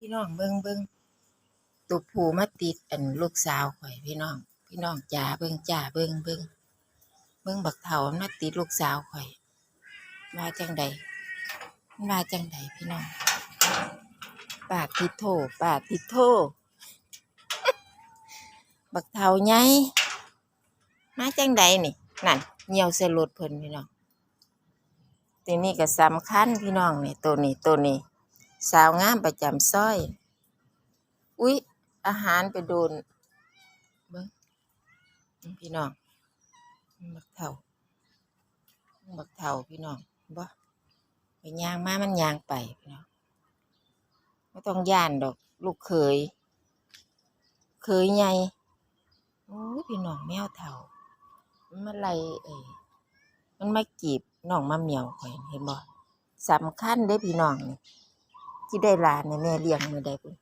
พี่น้องเบิ่งเบิ่งตุกผูมาติดอันลูกสาวข่อยพี่น้อง พี่น้องจ๋าเบิ่งจ๋าเบิ่งเบิ่งเบิ่งบักเฒ่ามันมาติดลูกสาวข่อยมาจังใดมาจังใดพี่น้องปาดติดโทปาดติดโทบักเฒ่าใหญ่มาจังใดนี่นั่นเหี่ยวใส่รถเพิ่นพี่น้องตัวนี้ก็สำคัญพี่น้องนี่ตัวนี้ตัวนี้ สาวงามประจำซอย อุ๊ย อาหารไปโดนเบิ้งพี่น้องบักเท่าบักเท่าพี่น้องบ่ไปย่างมามันย่างไปพี่น้องไม่ต้องย่านดอก ลูกเขยเคยใหญ่โอ้ยพี่น้องแมวเท่ามันมาไล่เอ้ยมันมากีบน้องมาเหมียวข่อยเห็นบ่สำคัญเด้พี่น้องนี่ ที่ได้ลานเนี่ยแม่เลี้ยงมือใดพุ่น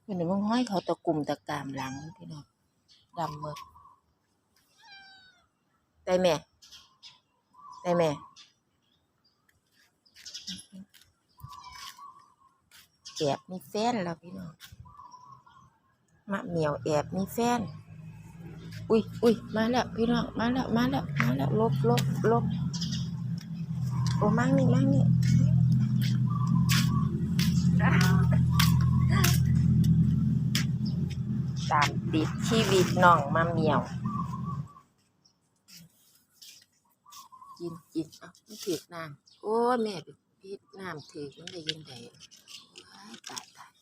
เพิ่นน่ะมึงห้อยเขาตะกลุ่มตะกามหลังพี่น้องดำหมดได้แม่ ได้แม่แอบมีแฟนแล้วพี่น้องมะเหมียวแอบมีแฟน อุ้ยอุ้ยมาแล้วพี่น้อง มาแล้ว มาแล้ว มาแล้ว ลบลบลบโอ้มั่งนี่มั่งนี่ ตามติดชีวิตน้องมาเหมียว กินกินอะมันถือน้ำโอ้แม่ไปพิษน้ำถือมันได้ยังไงตายตาย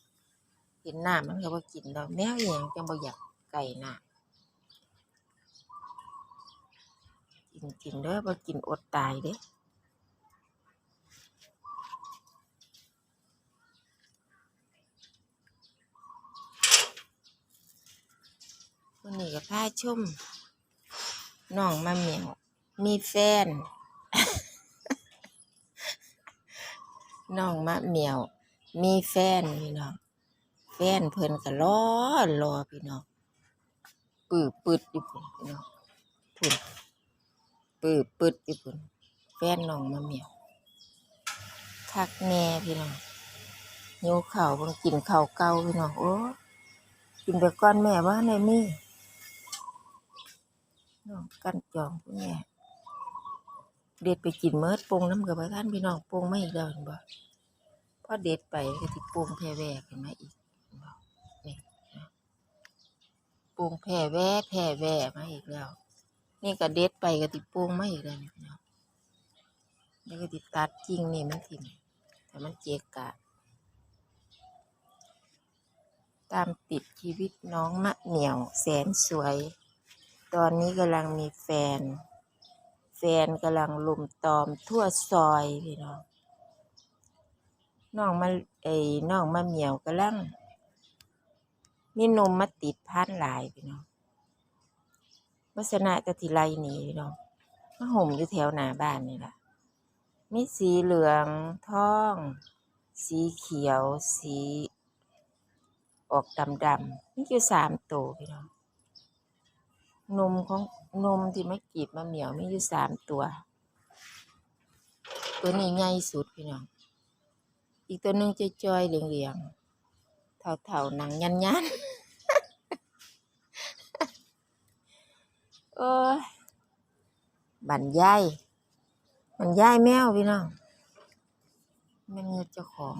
เห็นน้ำมันก็บ่กินดอกแมวอหย่างจังบ่อยากไก่น้ำกินกินเด้อบ่กินอดตายเด้อ วันนี้ก็พาชมน้องมาเหมียว มีแฟน น้องมะเหมียว มีแฟนพี่น้อง แฟนเพิ่นก็รอรอพี่น้องปื้อปึดอยู่พุ่นพี่น้องพุ่นปื้อปึดอยู่พุ่นแฟนน้องมะเหมียวคักแน่พี่น้องโยข้าวเพิ่งกินข้าวเก่าพี่น้องโอ้กินไปก่อนแม่ว่าในมี น้องกันจองคุณแม่เด็ดไปกินเมิดปรุงน้ำกับท่านพี่น้องปรุงไม่อีกแล้วเห็นบ่พอเด็ดไปก็ติปรุงแพร่แวกเห็นไหมอีกนี่ปรุงแพร่แวะแพร่แวะมาอีกแล้ว นี่ก็เด็ดไปก็ติปรุงไม่อีกแล้วพี่น้องแล้วก็ติตัดกิ่งนี่มันถิ่มแต่มันเจกกะตามติดชีวิตน้องมะเหนียวแสนสวย ตอนนี้กำลังมีแฟน แฟนกำลังลุมตอมทั่วซอยพี่น้องน้องมาไอ้น้องมาเหมียวกำลังมีนมมาติดพันหลายพี่น้องวัสนะตะทิไรหนีพี่น้องมาห่มอยู่แถวหน้าบ้านนี่แหละมีสีเหลืองทอง สีเขียว สี ออกดำดำๆนี่คือสามตัวพี่น้อง นมของนมที่ไม่กีบมาเหมียวมีอยู่สามตัว ตัวนี้ใหญ่สุดพี่น้อง อีกตัวหนึ่งจะจอยเหลืองๆเท่าๆหนังยันยันโอ้ยบันยายบันยายแมวพี่น้องมันเงือเจ้าของ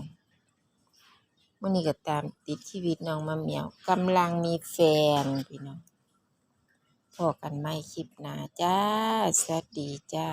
วันนี้ก็ตามติดชีวิตน้องมาเหมียวกำลังมีแฟนพี่น้อง พบกันใหม่คลิปหน้าจ้า สวัสดีจ้า